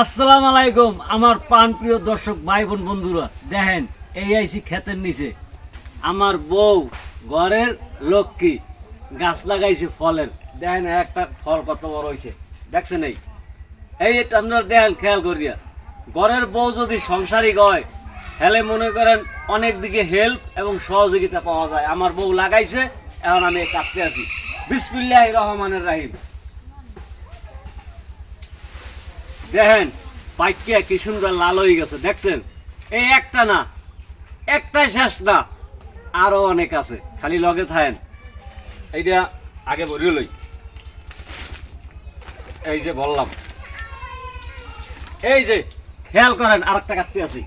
আসসালামু আলাইকুম, আমার প্রাণ প্রিয় দর্শক ভাই বোন বন্ধুরা। দেখেন এই আইসি ক্ষেতের নিচে। আমার বউ ঘরের লক্ষ্মী, গাছ লাগাইছে ফলের। দেখেন, একটা ফল কত বড় হয়েছে দেখছেন এই? এই আপনারা দেখেন, খেয়াল করিয়া। ঘরের বউ যদি সংসারিক হয় হেলে মনে করেন অনেক দিকে হেল্প এবং সহযোগিতা পাওয়া যায়। আমার বউ লাগাইছে, এখন আমি কাটতে আছি। বিসমিল্লাহ রহমানের রাহিম। দেখেন পাইকিয়া কি সুন্দর লাল হয়ে গেছে, দেখছেন? এই একটা না, একটাই শেষ না, আরও অনেক আছে, খালি লগে থাকেন। এইটা আগে বলিও লই। এই যে বললাম। এই যে, খেয়াল করেন আর একটা কাটতে আছি।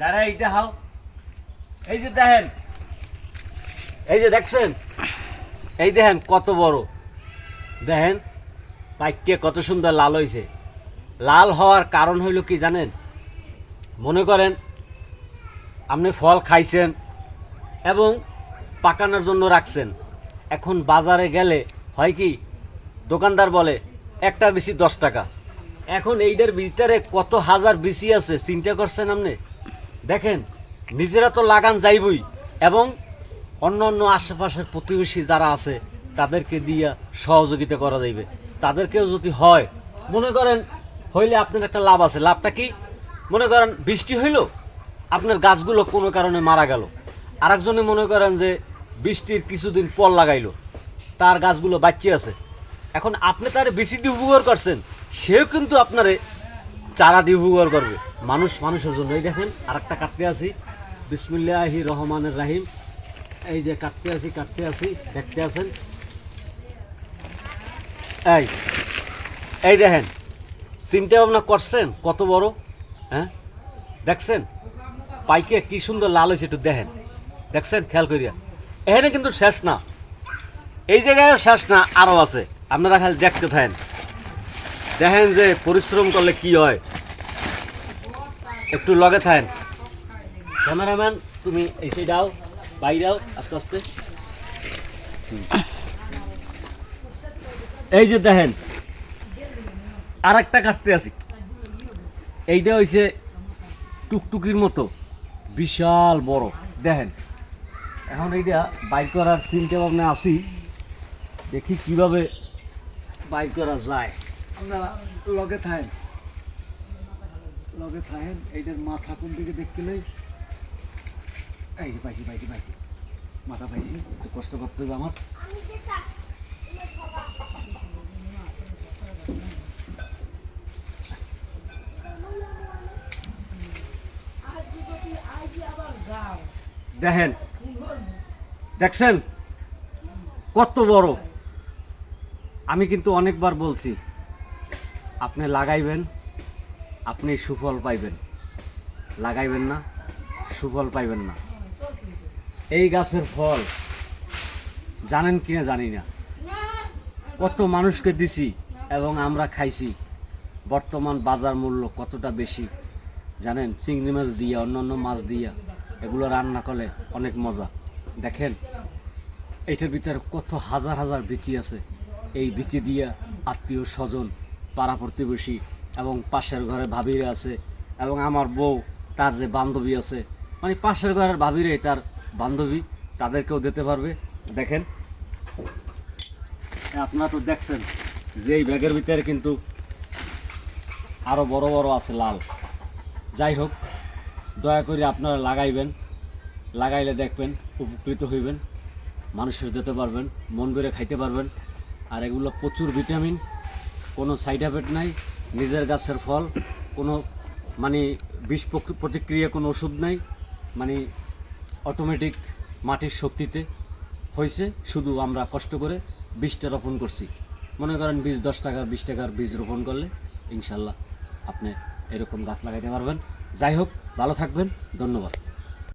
দাঁড়া এই দেখাও। এই যে দেখেন, এই যে দেখছেন? এই দেখেন কত বড়। দেখেন পাইকে কত সুন্দর লাল হয়েছে লাল হওয়ার কারণ হইল কি জানেন? মনে করেন, আপনি ফল খাইছেন এবং পাকানোর জন্য রাখছেন। এখন বাজারে গেলে হয় কি, দোকানদার বলে, একটা বেশি দশ টাকা। এখন এইটার ভিতরে কত হাজার বেশি আছে, চিন্তা করছেন আপনি? দেখেন, নিজেরা তো লাগান যাইবই এবং অন্য অন্য আশেপাশের প্রতিবেশী যারা আছে, তাদেরকে দিয়ে সহযোগিতা করা যাইবে। তাদেরকেও যদি হয়, মনে করেন হইলে আপনার একটা লাভ আছে। লাভটা কি? মনে করেন বৃষ্টি হইল, আপনার গাছগুলো কোনো কারণে মারা গেল। আরেকজনে মনে করেন যে বৃষ্টির কিছুদিন পর লাগাইলো, তার গাছগুলো বাচ্চি আছে। এখন আপনি তার বেশি দিয়ে উপকার করছেন, সেও কিন্তু আপনারে চারা দিয়ে উপকার করবে। মানুষ মানুষের জন্য এই দেখেন, আরেকটা কাটতে আছি বিসমুল্লাহি রহমানের রাহিম। এই যে কাটতে আছি কাটতে আছি, দেখতে আছেন? এই এই দেখেন, চিন্তা ভাবনা করছেন? কত বড়? হ্যাঁ? দেখছেন? পাইকে কি সুন্দর লাল হয়েছে, একটু দেখেন। দেখছেন? খেয়াল করিয়া। এখানে কিন্তু শেষ না। এই জায়গায় শেষ না, আরও আছে। আপনারা খালি দেখতে থাকেন। দেখেন যে পরিশ্রম করলে কি হয়। একটু লগে থাকেন। ক্যামেরাম্যান, তুমি এই সাইডাও বাইরাও আস্তে আস্তে। এই যে দেখেন আর একটা কাটতে আছি এইটা হইছে টুকটুকির মতো বিশাল বড়। দেখেন এখন এইটা বাইক করার চিন্তা ভাবনা আছি। দেখি কীভাবে বাইক করা যায়। আপনারা লগে থাকেন লগে থাকেন এইটার মাথা কোন দিকে দেখতে লই এই পাইছি পাইছি পাইছি মাথা পাইছি কষ্ট করতে হবে আমার। দেখেন, দেখছেন? কত বড়। আমি কিন্তু অনেকবার বলছি, আপনি লাগাইবেন, আপনি সুফল পাইবেন। লাগাইবেন না, সুফল পাইবেন না। এই গাছের ফল, জানেন কিনা জানি না। কত মানুষকে দিছি এবং আমরা খাইছি। বর্তমান বাজার মূল্য কতটা বেশি, জানেন? চিংড়ি মাছ দিয়া, অন্যান্য মাছ দিয়া এগুলো রান্না করলে অনেক মজা। দেখেন, এইটার ভিতরে কত হাজার হাজার বিচি আছে। এই বিচি দিয়া আত্মীয় স্বজন, পাড়া প্রতিবেশী এবং পাশের ঘরে ভাবিরে আছে এবং আমার বউ, তার যে বান্ধবী আছে মানে পাশের ঘরের ভাবিরে তার বান্ধবী, তাদেরকেও দিতে পারবে। দেখেন। আপনারা তো দেখছেন যে এই ব্যাগের ভিতরে কিন্তু আরও বড় বড় আছে লাল। যাই হোক, দয়া করে আপনারা লাগাইবেন, লাগাইলে দেখবেন, উপকৃত হইবেন, মানুষের যেতে পারবেন, মন বেড়ে খাইতে পারবেন। আর এগুলো প্রচুর ভিটামিন, কোনো সাইড এফেক্ট নাই, নিজের গাছের ফল, কোনো মানে বিষ প্রতিক্রিয়া কোনো ওষুধ নাই মানে অটোমেটিক মাটির শক্তিতে হয়েছে, শুধু আমরা কষ্ট করে বীজটা রোপণ করছি। মনে করেন বীজ দশ টাকার, বিশ টাকার বীজ রোপণ করলে ইনশাল্লাহ আপনি এরকম গাছ লাগাইতে পারবেন। যাই হোক, ভালো থাকবেন, ধন্যবাদ।